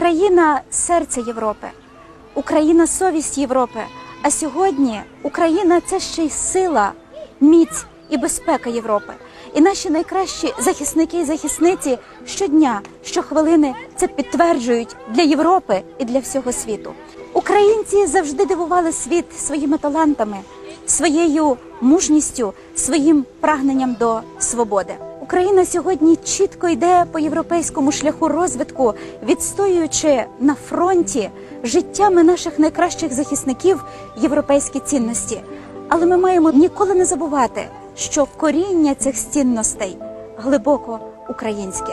Україна серце Європи, Україна совість Європи. А сьогодні Україна це ще й сила, міць і безпека Європи. І наші найкращі захисники і захисниці щодня, щохвилини це підтверджують для Європи і для всього світу. Українці завжди дивували світ своїми талантами, своєю мужністю, своїм прагненням до свободи. Україна сьогодні чітко йде по європейському шляху розвитку, відстоюючи на фронті життями наших найкращих захисників європейські цінності. Але ми маємо ніколи не забувати, що коріння цих цінностей глибоко українське.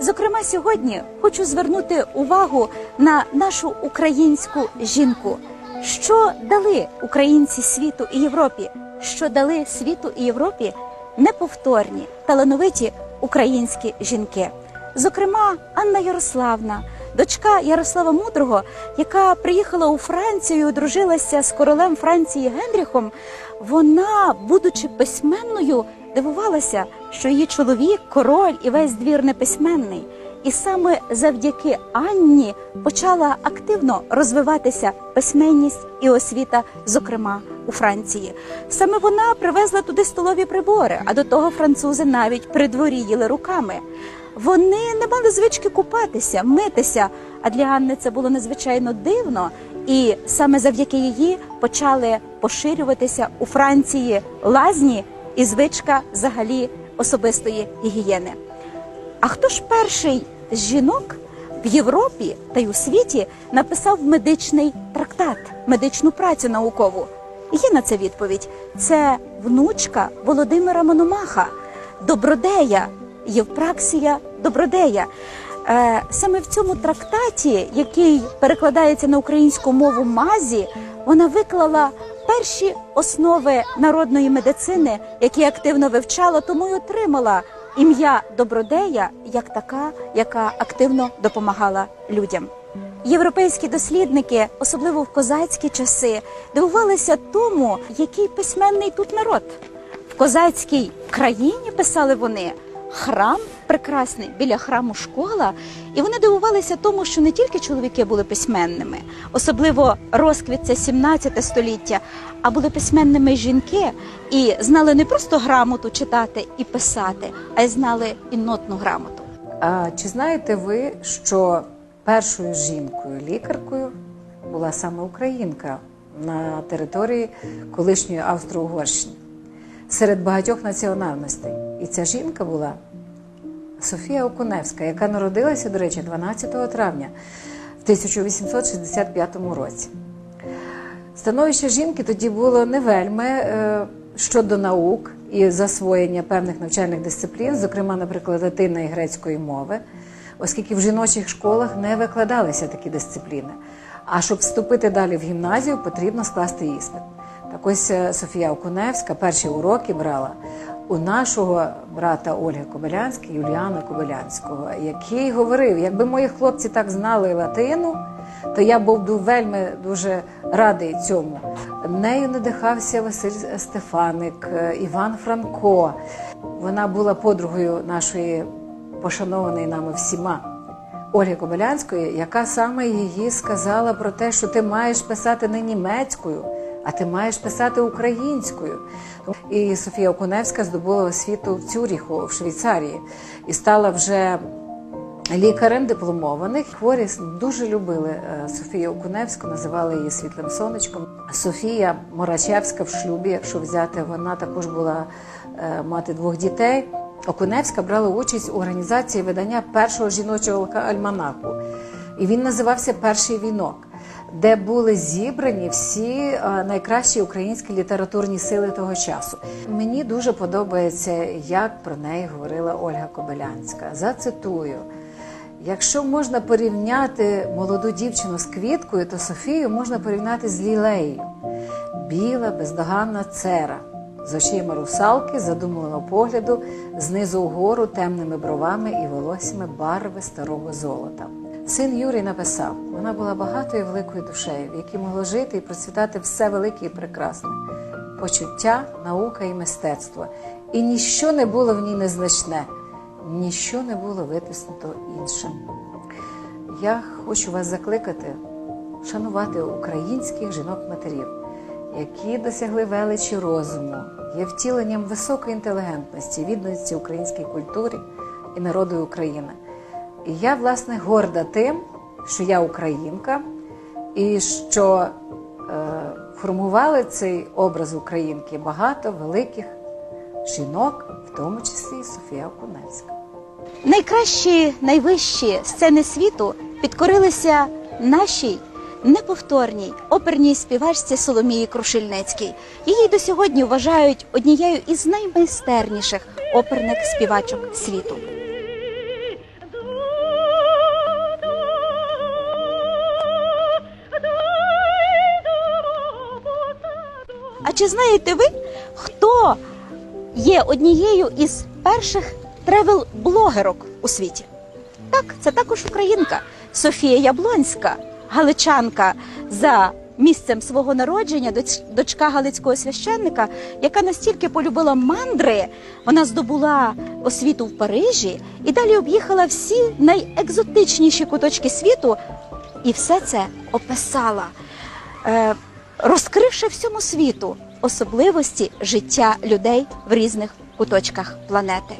Зокрема, сьогодні хочу звернути увагу на нашу українську жінку. Що дали українці світу і Європі? Що дали світу і Європі неповторні, талановиті українські жінки? Зокрема, Анна Ярославна, дочка Ярослава Мудрого, яка приїхала у Францію, і одружилася з королем Франції Генріхом. Вона, будучи письменною, дивувалася, що її чоловік, король і весь двір не письменний. І саме завдяки Анні почала активно розвиватися письменність і освіта, зокрема у Франції. Саме вона привезла туди столові прибори, а до того французи навіть при дворі їли руками. Вони не мали звички купатися, митися. А для Анни це було надзвичайно дивно. І саме завдяки її почали поширюватися у Франції лазні і звичка взагалі особистої гігієни. А хто ж перший жінок в Європі та й у світі написав медичний трактат, медичну працю наукову? Є на це відповідь. Це внучка Володимира Мономаха, добродея, Євпраксія Добродея. Е, саме в цьому трактаті, який перекладається на українську мову мазі, вона виклала перші основи народної медицини, які активно вивчала, тому й отримала ім'я Добродея як така, яка активно допомагала людям. Європейські дослідники, особливо в козацькі часи, дивувалися тому, який письменний тут народ. В козацькій країні писали вони храм прекрасний біля храму школа, і вони дивувалися тому, що не тільки чоловіки були письменними, особливо розквіт це 17 століття, а були письменними жінки і знали не просто грамоту читати і писати, а й знали і нотну грамоту. А чи знаєте ви, що першою жінкою лікаркою була саме українка на території колишньої Австро-Угорщини серед багатьох національностей? І ця жінка була Софія Окуневська, яка народилася, до речі, 12 травня в 1865 році. Становище жінки тоді було не вельми е, щодо наук і засвоєння певних навчальних дисциплін, зокрема, наприклад, латини і грецької мови, оскільки в жіночих школах не викладалися такі дисципліни. А щоб вступити далі в гімназію, потрібно скласти іспит. Так ось е, Софія Окуневська перші уроки брала у нашого брата Ольги Кобилянської, Юліана Кобилянського, який говорив: якби мої хлопці так знали латину, то я був вельми дуже радий цьому. Нею надихався Василь Стефаник, е, Іван Франко. Вона була подругою нашої пошанованої нами всіма. Ольги Кобилянської, яка саме її сказала про те, що ти маєш писати не німецькою, а ти маєш писати українською. І Софія Окуневська здобула освіту в Цюріху, в Швейцарії, і стала вже лікарем дипломованих. Хворі дуже любили е, Софію Окуневську, називали її світлим сонечком. Софія Морачевська в шлюбі, якщо взяти, вона також була е, мати двох дітей. Окуневська брала участь у організації видання першого жіночого альманаху. І він називався Перший вінок, де були зібрані всі е, найкращі українські літературні сили того часу. Мені дуже подобається, як про неї говорила Ольга Кобилянська. Зацитую. Якщо можна порівняти молоду дівчину з квіткою, то Софію можна порівняти з лілеєю. Біла, бездоганна цера, з очима русалки, задумливого погляду, знизу вгору темними бровами і волоссями барви старого золота. Син Юрій написав: вона була багатою великою душею, в якій могло жити і процвітати все велике і прекрасне, почуття, наука і мистецтво. І ніщо не було в ній незначне. ніщо не було витиснуто іншим. Я хочу вас закликати шанувати українських жінок-матерів, які досягли величі розуму, є втіленням високої інтелігентності, відданості українській культурі і народу України. І я, власне, горда тим, що я українка, і що е, формували цей образ українки багато великих жінок, в тому числі і Софія Окунецька. Найкращі, найвищі сцени світу підкорилися нашій неповторній оперній співачці Соломії Крушельницькій. Її до сьогодні вважають однією із наймайстерніших оперних співачок світу. Чи знаєте ви, хто є однією із перших тревел-блогерок у світі? Так, це також українка Софія Яблонська, галичанка за місцем свого народження, дочка галицького священника, яка настільки полюбила мандри, вона здобула освіту в Парижі і далі об'їхала всі найекзотичніші куточки світу, і все це описала, е, розкривши всьому світу особливості життя людей в різних куточках планети.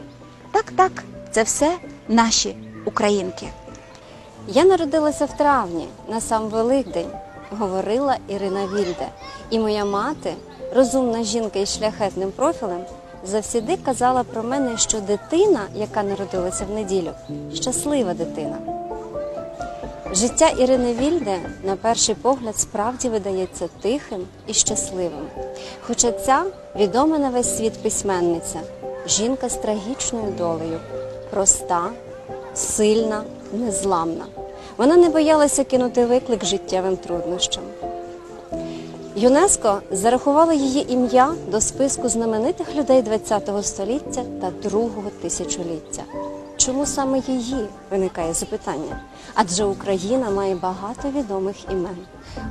Так, так, це все наші українки. Я народилася в травні на сам Великдень, говорила Ірина Вільде. І моя мати, розумна жінка із шляхетним профілем, завсіди казала про мене, що дитина, яка народилася в неділю, щаслива дитина. Життя Ірини Вільде на перший погляд справді видається тихим і щасливим. Хоча ця відома на весь світ письменниця, жінка з трагічною долею, проста, сильна, незламна. Вона не боялася кинути виклик життєвим труднощам. ЮНЕСКО зарахувало її ім'я до списку знаменитих людей ХХ століття та другого тисячоліття. Чому саме її виникає запитання? Адже Україна має багато відомих імен.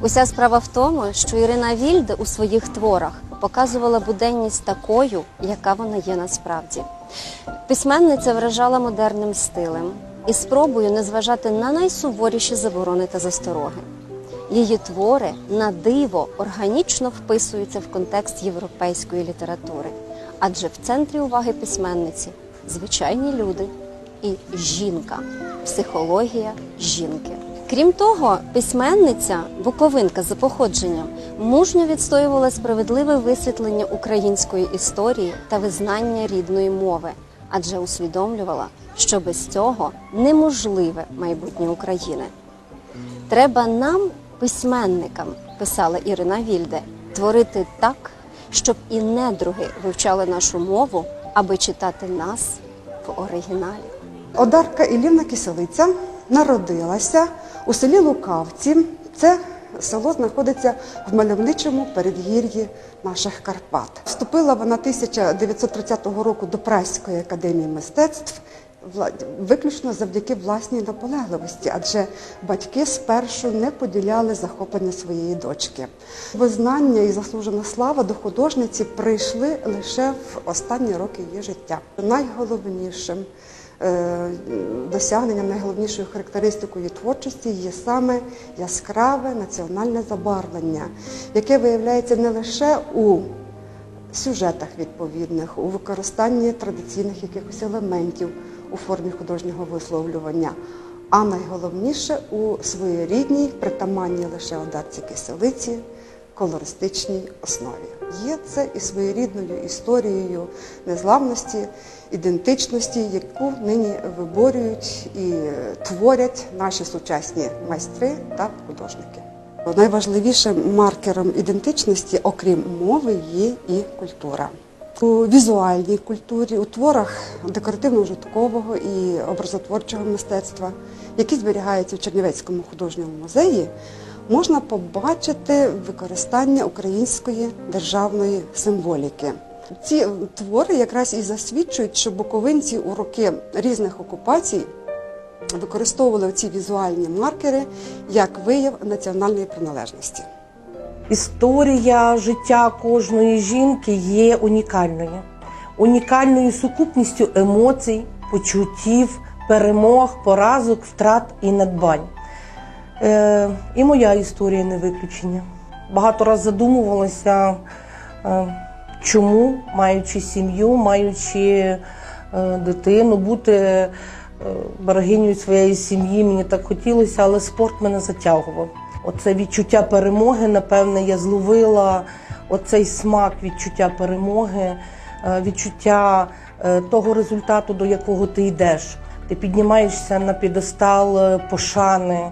Уся справа в тому, що Ірина Вільде у своїх творах показувала буденність такою, яка вона є насправді. Письменниця вражала модерним стилем і спробою не зважати на найсуворіші заборони та застороги. Її твори на диво органічно вписуються в контекст європейської літератури, адже в центрі уваги письменниці звичайні люди і жінка, психологія жінки. Крім того, письменниця, буковинка за походженням, мужньо відстоювала справедливе висвітлення української історії та визнання рідної мови, адже усвідомлювала, що без цього неможливе майбутнє України. Треба нам, письменникам, писала Ірина Вільде, творити так, щоб і недруги вивчали нашу мову, аби читати нас в оригіналі. Одарка Іллівна Киселиця народилася у селі Лукавці. Це село знаходиться в мальовничому передгір'ї наших Карпат. Вступила вона 1930 року до Праської академії мистецтв. Виключно завдяки власній наполегливості, адже батьки спершу не поділяли захоплення своєї дочки. Визнання і заслужена слава до художниці прийшли лише в останні роки її життя. Найголовнішим досягненням, найголовнішою характеристикою творчості є саме яскраве національне забарвлення, яке виявляється не лише у сюжетах відповідних, у використанні традиційних якихось елементів у формі художнього висловлювання, а найголовніше у своєрідній, притаманній лише одарці киселиці, колористичній основі. Є це і своєрідною історією незламності, ідентичності, яку нині виборюють і творять наші сучасні майстри та художники. Найважливішим маркером ідентичності, окрім мови, є і культура. У візуальній культурі, у творах декоративно-житкового і образотворчого мистецтва, які зберігаються в Чернівецькому художньому музеї, можна побачити використання української державної символіки. Ці твори якраз і засвідчують, що буковинці у роки різних окупацій використовували ці візуальні маркери як вияв національної приналежності. Історія життя кожної жінки є унікальною, унікальною сукупністю емоцій, почуттів, перемог, поразок, втрат і надбань. Е, і моя історія не виключення. Багато разів задумувалася, е, чому, маючи сім'ю, маючи е, дитину, бути е, берегинею своєї сім'ї, мені так хотілося, але спорт мене затягував. Оце відчуття перемоги, напевне, я зловила оцей смак відчуття перемоги, е, відчуття е, того результату, до якого ти йдеш. Ти піднімаєшся на підестал е, пошани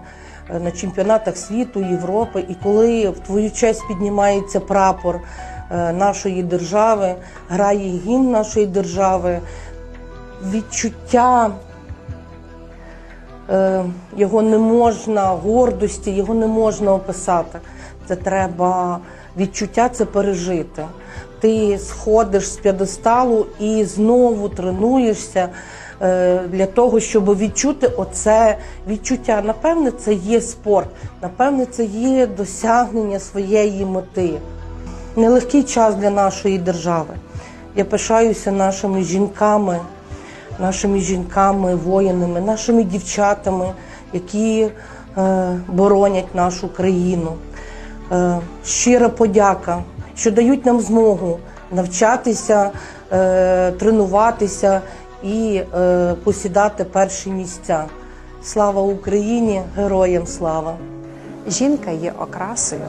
на чемпіонатах світу, Європи, і коли в твою честь піднімається прапор е, нашої держави, грає гімн нашої держави, відчуття е, його не можна, гордості, його не можна описати. Це треба відчуття це пережити. Ти сходиш з п'єдесталу і знову тренуєшся е, для того, щоб відчути оце відчуття. Напевне, це є спорт, напевне, це є досягнення своєї мети. Нелегкий час для нашої держави. Я пишаюся нашими жінками, нашими жінками, воїнами, нашими дівчатами, які е, боронять нашу країну. Е, щира подяка, що дають нам змогу навчатися, е, тренуватися і е, посідати перші місця. Слава Україні! Героям слава! Жінка є окрасою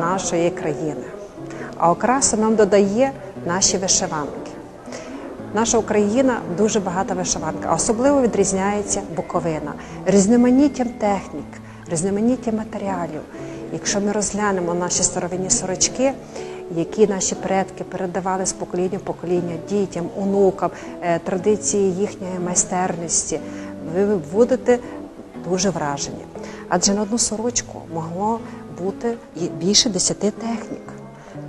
нашої країни, а окрасу нам додає наші вишиванки. Наша Україна дуже багата вишиванка, особливо відрізняється Буковина різноманіттям технік, різноманіттям матеріалів. Якщо ми розглянемо наші старовинні сорочки, які наші предки передавали з покоління в покоління дітям, онукам, е, традиції їхньої майстерності, ви будете дуже вражені. Адже на одну сорочку могло бути і більше десяти технік.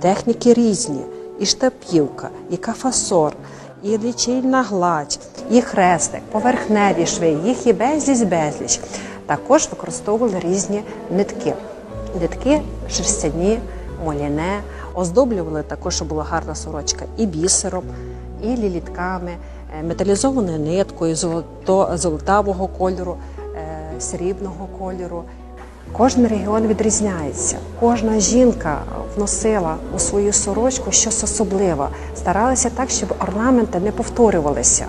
Техніки різні, і штапівка, і кафасор, і лічильна гладь, і хрестик, поверхневі шви, їх є безліч безліч. Також використовували різні нитки. Нитки шерстяні, моляне, оздоблювали також, щоб була гарна сорочка, і бісером, і лілітками, е, металізованою ниткою золото, золотавого кольору, е, срібного кольору. Кожен регіон відрізняється. Кожна жінка вносила у свою сорочку щось особливе. Старалися так, щоб орнаменти не повторювалися.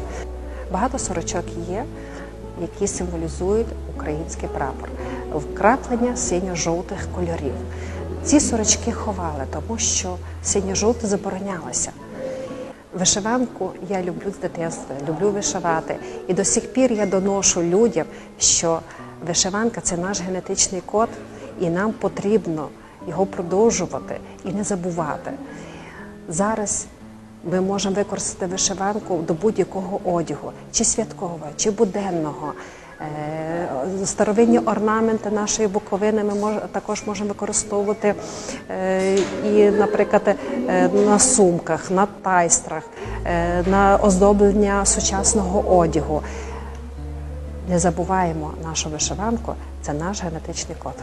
Багато сорочок є, які символізують український прапор, вкраплення синьо-жовтих кольорів. Ці сорочки ховали, тому що синьо-жовте заборонялося. Вишиванку я люблю з дитинства, люблю вишивати. І до сих пір я доношу людям, що вишиванка це наш генетичний код, і нам потрібно його продовжувати і не забувати. Зараз ми можемо використати вишиванку до будь-якого одягу, чи святкового, чи буденного. Е, Старовинні орнаменти нашої буковини ми мож, також можемо використовувати е, і, наприклад, е, на сумках, на тайстрах, на оздоблення сучасного одягу. Не забуваємо нашу вишиванку, це наш генетичний код.